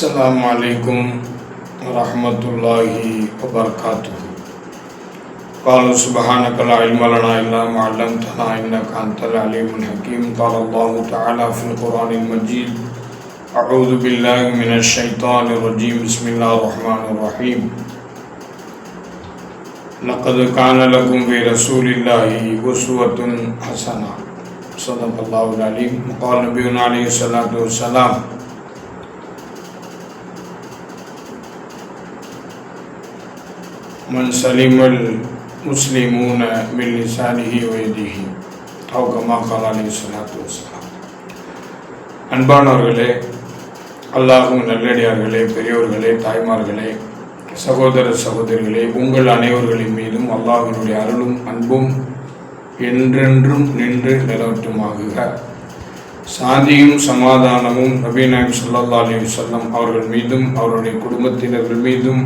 السلام عليكم ورحمة الله وبركاته. قالوا سبحانك لا علم لنا إلا ما علمتنا إنك أنت العليم الحكيم. قال الله تعالى في القرآن المجيد أعوذ بالله من الشيطان الرجيم. بسم الله الرحمن الرحيم. لقد كان لكم في رسول الله أسوة حسنة. صدق الله العليم. وقال نبينا عليه الصلاة والسلام من سلم المسلمون من لسانه ويده أو كما قال عليه الصلاة والسلام அன்பானவர்களே அல்லாஹும் நல்லடியார்களே பெரியோர்களே தாய்மார்களே சகோதர சகோதரிகளே உங்கள் அனைவர்களின் மீதும் அல்லாஹினுடைய அருளும் அன்பும் என்றென்றும் நின்று நிலவட்டுமாகுக சாந்தியும் சமாதானமும் நபீனாயம் சல்லா அலி வல்லம் அவர்கள் மீதும் அவருடைய குடும்பத்தினர்கள் மீதும்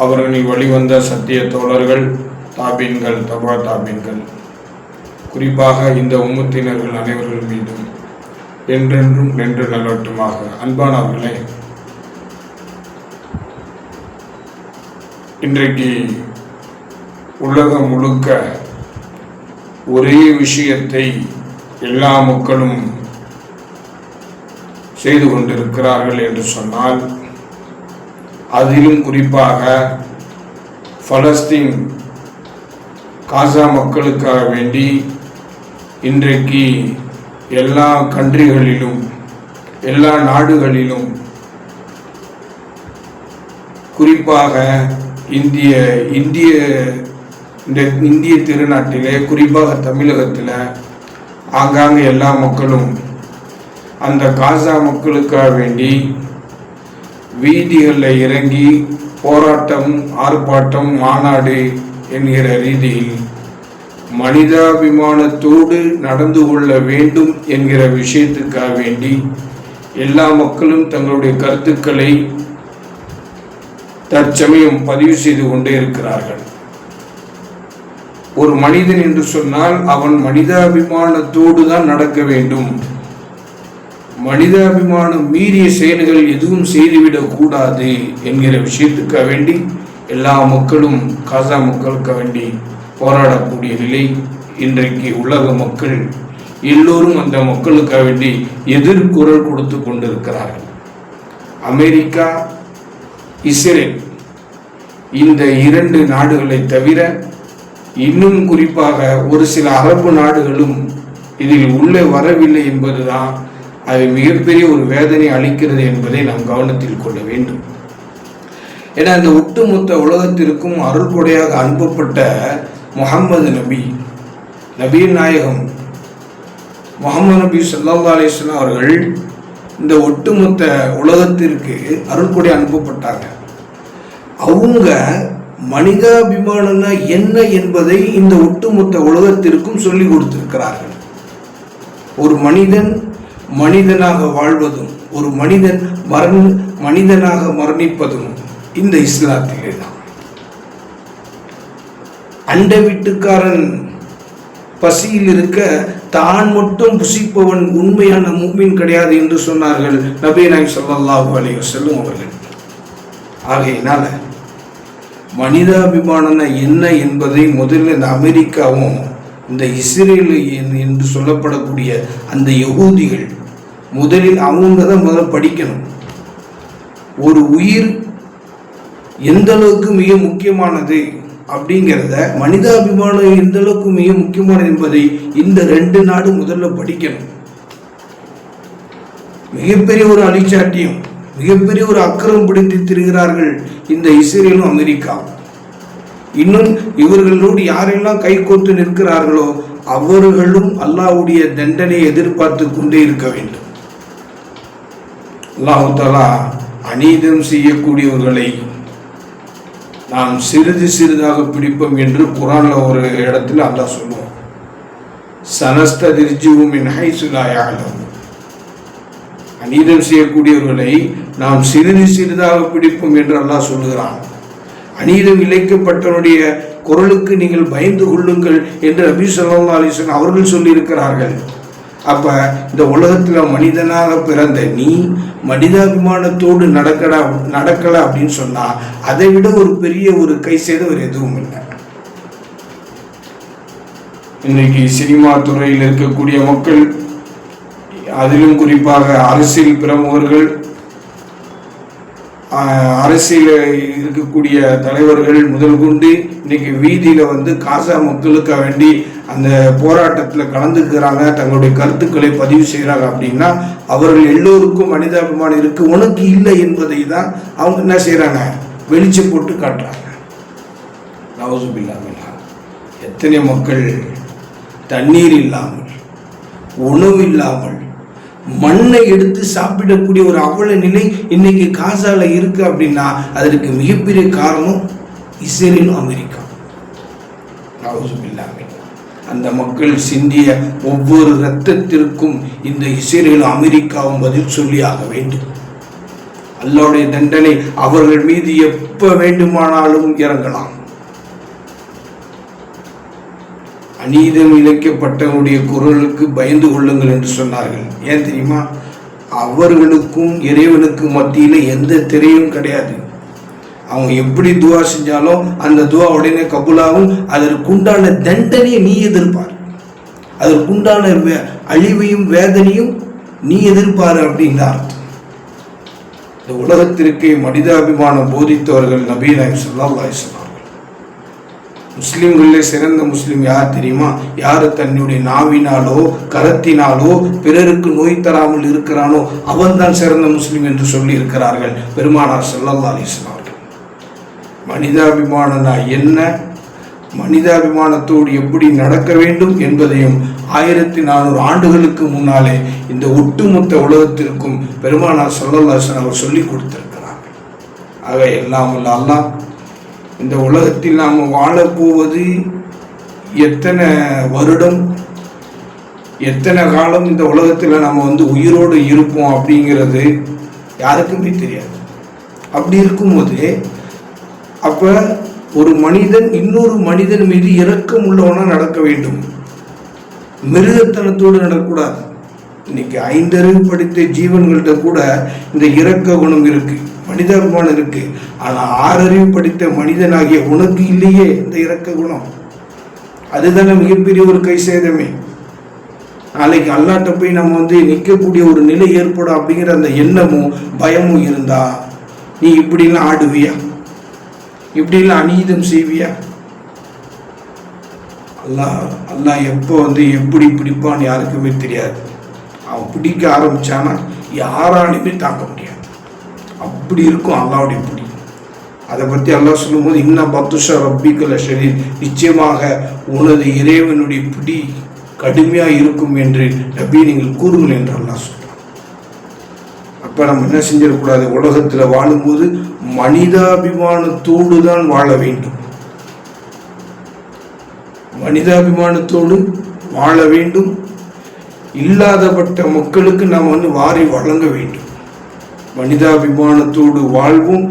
அவர்களின் வழிவந்த சத்திய தோழர்கள் தாபீன்கள் தபா தாபீன்கள். குறிப்பாக இந்த உம்மத்தினர்கள் அனைவர்கள் மீதும் என்றென்றும் நின்று நல்லட்டுமாக அன்பானவர்களே இன்றைக்கு உலகம் முழுக்க ஒரே விஷயத்தை எல்லா மக்களும் செய்து கொண்டிருக்கிறார்கள் என்று சொன்னால் அதிலும் குறிப்பாக பலஸ்தீன் காசா மக்களுக்காக வேண்டி இன்றைக்கு எல்லா கண்ட்ரிகளிலும் எல்லா நாடுகளிலும் குறிப்பாக இந்திய இந்திய இந்த இந்திய திருநாட்டிலே குறிப்பாக தமிழகத்தில் ஆங்காங்கே எல்லா மக்களும் அந்த காசா மக்களுக்காக வேண்டி வீதிகளில் இறங்கி போராட்டம் ஆர்ப்பாட்டம் மாநாடு என்கிற ரீதியில் மனிதாபிமானத்தோடு நடந்து கொள்ள வேண்டும் என்கிற விஷயத்துக்காக வேண்டி எல்லா மக்களும் தங்களுடைய கருத்துக்களை தற்சமயம் பதிவு செய்து கொண்டே இருக்கிறார்கள். ஒரு மனிதன் என்று சொன்னால் அவன் மனிதாபிமானத்தோடு தான் நடக்க வேண்டும். மனிதாபிமானம் மீறிய செயல்கள் எதுவும் செய்துவிடக் கூடாது என்கிற விஷயத்துக்காக வேண்டி எல்லா மக்களும் காசா மக்களுக்கு வேண்டி போராடக்கூடிய நிலை இன்றைக்கு உலக மக்கள் எல்லோரும் அந்த மக்களுக்காக வேண்டி எதிர்குரல் கொடுத்து கொண்டிருக்கிறார்கள். அமெரிக்கா இஸ்ரேல் இந்த இரண்டு நாடுகளை தவிர இன்னும் குறிப்பாக ஒரு சில அரபு நாடுகளும் இதில் உள்ளே வரவில்லை என்பதுதான் அது மிகப்பெரிய ஒரு வேதனை அளிக்கிறது என்பதை நாம் கவனத்தில் கொள்ள வேண்டும். ஏன்னா இந்த ஒட்டுமொத்த உலகத்திற்கும் அருள் கொடையாக அனுப்பப்பட்ட முகம்மது நபி நபீர் நாயகம் முகமது நபி சல்லா அலிஸ்லாம் அவர்கள் இந்த ஒட்டுமொத்த உலகத்திற்கு அருள்கொடை அனுப்பப்பட்டாங்க. அவங்க மனிதாபிமானம்னா என்ன என்பதை இந்த ஒட்டுமொத்த உலகத்திற்கும் சொல்லி கொடுத்திருக்கிறார்கள். ஒரு மனிதன் மனிதனாக வாழ்வதும் ஒரு மனிதன் மரண மனிதனாக மரணிப்பதும் இந்த இஸ்லாத்திலே தான். அண்ட வீட்டுக்காரன் பசியில் இருக்க தான் மட்டும் புசிப்பவன் உண்மையான மூமின் கிடையாது என்று சொன்னார்கள் நபே நாய் சல்லாஹூ அலி செல்லும் அவர்கள். ஆகையினால மனிதாபிமானம் என்ன என்பதை முதலில் இந்த அமெரிக்காவும் இந்த இஸ்ரேல் என்று சொல்லப்படக்கூடிய அந்த யகூதிகள் முதலில் அவங்க தான் முதல்ல படிக்கணும். ஒரு உயிர் எந்த அளவுக்கு மிக முக்கியமானது அப்படிங்கிறத மனிதாபிமானம் எந்த அளவுக்கு மிக முக்கியமானது என்பதை இந்த ரெண்டு நாடு முதல்ல படிக்கணும். மிகப்பெரிய ஒரு அழிச்சாட்டியம் மிகப்பெரிய ஒரு அக்கறம் பிடித்து திரிகிறார்கள் இந்த இஸ்ரேலும் அமெரிக்கா இன்னும் இவர்களோடு யாரெல்லாம் கைகோத்து நிற்கிறார்களோ அவர்களும் அல்லாவுடைய தண்டனையை எதிர்பார்த்து கொண்டே இருக்க வேண்டும். அல்லாஹாலா அநீதம் செய்யக்கூடியவர்களை நாம் சிறிது சிறிதாக பிடிப்போம் என்று குரான்ல ஒரு இடத்துல அல்லாஹ் சொல்லுவோம் சனஸ்த திருஜிவும் என் ஹைசுலாயாலும் அநீதம் செய்யக்கூடியவர்களை நாம் சிறிது சிறிதாக பிடிப்போம் என்று அல்லாஹ் சொல்லுகிறான். அநீதம் இழைக்கப்பட்டவனுடைய குரலுக்கு நீங்கள் பயந்து கொள்ளுங்கள் என்று நபி சொல்லா அலிஸ்வன் அவர்கள் சொல்லியிருக்கிறார்கள். அப்ப இந்த உலகத்துல மனிதனாக பிறந்த நீ மனிதாபிமானத்தோடு நடக்கடா நடக்கல அப்படின்னு சொன்னா அதை விட ஒரு பெரிய ஒரு கை சேதம் ஒரு எதுவும் இல்லை. இன்னைக்கு சினிமா துறையில் இருக்கக்கூடிய மக்கள் அதிலும் குறிப்பாக அரசியல் பிரமுகர்கள் அரசியல இருக்கக்கூடிய தலைவர்கள் முதல் கொண்டு இன்னைக்கு வீதியில வந்து காசா மக்களுக்கு வேண்டி அந்த போராட்டத்தில் கலந்துக்கிறாங்க தங்களுடைய கருத்துக்களை பதிவு செய்கிறாங்க அப்படின்னா அவர்கள் எல்லோருக்கும் மனிதாபிமானம் இருக்கு உனக்கு இல்லை என்பதை தான் அவங்க என்ன செய்கிறாங்க வெளிச்சம் போட்டு காட்டுறாங்க. நவசுபில்லாமல் எத்தனை மக்கள் தண்ணீர் இல்லாமல் உணவு இல்லாமல் மண்ணை எடுத்து சாப்பிடக்கூடிய ஒரு அவல நிலை இன்னைக்கு காசால இருக்கு அப்படின்னா அதற்கு மிகப்பெரிய காரணம் இஸ்ரேலும் அமெரிக்கா. அந்த மக்கள் சிந்திய ஒவ்வொரு ரத்தத்திற்கும் இந்த இஸ்ரேலும் அமெரிக்காவும் பதில் சொல்லியாக வேண்டும். அல்லாவுடைய தண்டனை அவர்கள் மீது எப்ப வேண்டுமானாலும் இறங்கலாம். அநீதம் இழைக்கப்பட்டவனுடைய குரலுக்கு பயந்து கொள்ளுங்கள் என்று சொன்னார்கள். ஏன் தெரியுமா? அவர்களுக்கும் இறைவனுக்கும் மத்தியில் எந்த திரையும் கிடையாது. அவங்க எப்படி துவா செஞ்சாலும் அந்த துவா உடனே கபுலாகும். அதற்குண்டான தண்டனையை நீ எதிர்ப்பார். அதற்குண்டான வே- அழிவையும் வேதனையும் நீ எதிர்ப்பார் அப்படின்னு அர்த்தம். இந்த உலகத்திற்கு மனிதாபிமானம் போதித்தவர்கள் நபீனாய் சொல்லல்லாஹ் சொன்னார்கள் முஸ்லிம்களிலே சிறந்த முஸ்லிம் யார் தெரியுமா? யார் தன்னுடைய நாவினாலோ கரத்தினாலோ பிறருக்கு நோய் தராமல் இருக்கிறானோ அவன்தான் சிறந்த முஸ்லிம் என்று சொல்லி இருக்கிறார்கள் பெருமானார் செல்லல்லா அலைஹி மனிதாபிமானனா அவர்கள். மனிதாபிமானம்னா என்ன? மனிதாபிமானத்தோடு எப்படி நடக்க வேண்டும் என்பதையும் ஆயிரத்தி நானூறு ஆண்டுகளுக்கு முன்னாலே இந்த ஒட்டுமொத்த உலகத்திற்கும் பெருமானார் ஸல்லல்லாஹு அவர் சொல்லிக் கொடுத்திருக்கிறார் ஆக எல்லாம் வல்ல அல்லாஹ் இந்த உலகத்தில் நாம் வாழப்போவது எத்தனை வருடம் எத்தனை காலம் இந்த உலகத்தில் நம்ம வந்து உயிரோடு இருப்போம் அப்படிங்கிறது யாருக்குமே தெரியாது. அப்படி இருக்கும்போது அப்போ ஒரு மனிதன் இன்னொரு மனிதன் மீது இரக்கம் உள்ளவனாக நடக்க வேண்டும். மிருகத்தனத்தோடு நடக்கக்கூடாது. இன்னைக்கு ஐந்தறிவு படித்த ஜீவன்கள்ட்ட கூட இந்த இரக்க குணம் இருக்குது மனித மனிதாபிமானம் இருக்கு. ஆனா ஆறறிவு படித்த மனிதனாகிய உனக்கு இல்லையே இந்த இரக்க குணம். அதுதானே மிகப்பெரிய ஒரு கை சேதமே. நாளைக்கு அல்லாட்ட போய் நம்ம வந்து நிற்கக்கூடிய ஒரு நிலை ஏற்படும் அப்படிங்கிற அந்த எண்ணமும் பயமும் இருந்தா நீ இப்படிலாம் ஆடுவியா? இப்படிலாம் அநீதம் செய்வியா? அல்லாஹ் அல்லாஹ் எப்போ வந்து எப்படி பிடிப்பான்னு யாருக்குமே தெரியாது. அவன் பிடிக்க ஆரம்பிச்சானா யாராலையுமே தாக்க முடியாது. அப்படி இருக்கும் அல்லாவுடைய பிடி. அதை பற்றி அல்லாஹ் சொல்லும்போது இன்னும் பத்துஷா ரப்பிக்கல ஷரீர் நிச்சயமாக உனது இறைவனுடைய பிடி கடுமையாக இருக்கும் என்று நபி நீங்கள் கூறுங்கள் என்று அல்லாஹ் சொல்றான். அப்போ நம்ம என்ன செஞ்சிடக்கூடாது? உலகத்தில் வாழும்போது மனிதாபிமானத்தோடு தான் வாழ வேண்டும். மனிதாபிமானத்தோடு வாழ வேண்டும். இல்லாதப்பட்ட மக்களுக்கு நாம் வந்து வாரி வழங்க வேண்டும். மனிதாபிமானத்தோடு வாழ்வோம்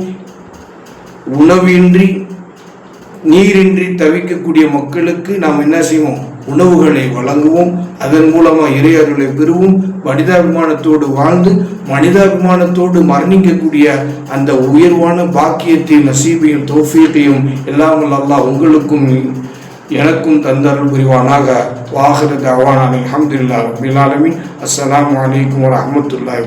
உணவின்றி நீரின்றி தவிக்கக்கூடிய மக்களுக்கு நாம் என்ன செய்வோம்? உணவுகளை வழங்குவோம். அதன் மூலமாக இறையருளை பெறுவோம். மனிதாபிமானத்தோடு வாழ்ந்து மனிதாபிமானத்தோடு மரணிக்கக்கூடிய அந்த உயர்வான பாக்கியத்தையும் நசீபையும் தோஃபியத்தையும் எல்லாம் அல்லா உங்களுக்கும் எனக்கும் தந்தருள் புரிவானாக. வாஹிர தவானான் அஹமதுல்லா ரப்பில் ஆலமீன். அஸ்ஸலாமு அலைக்கும் வரஹ்மத்துல்லாஹி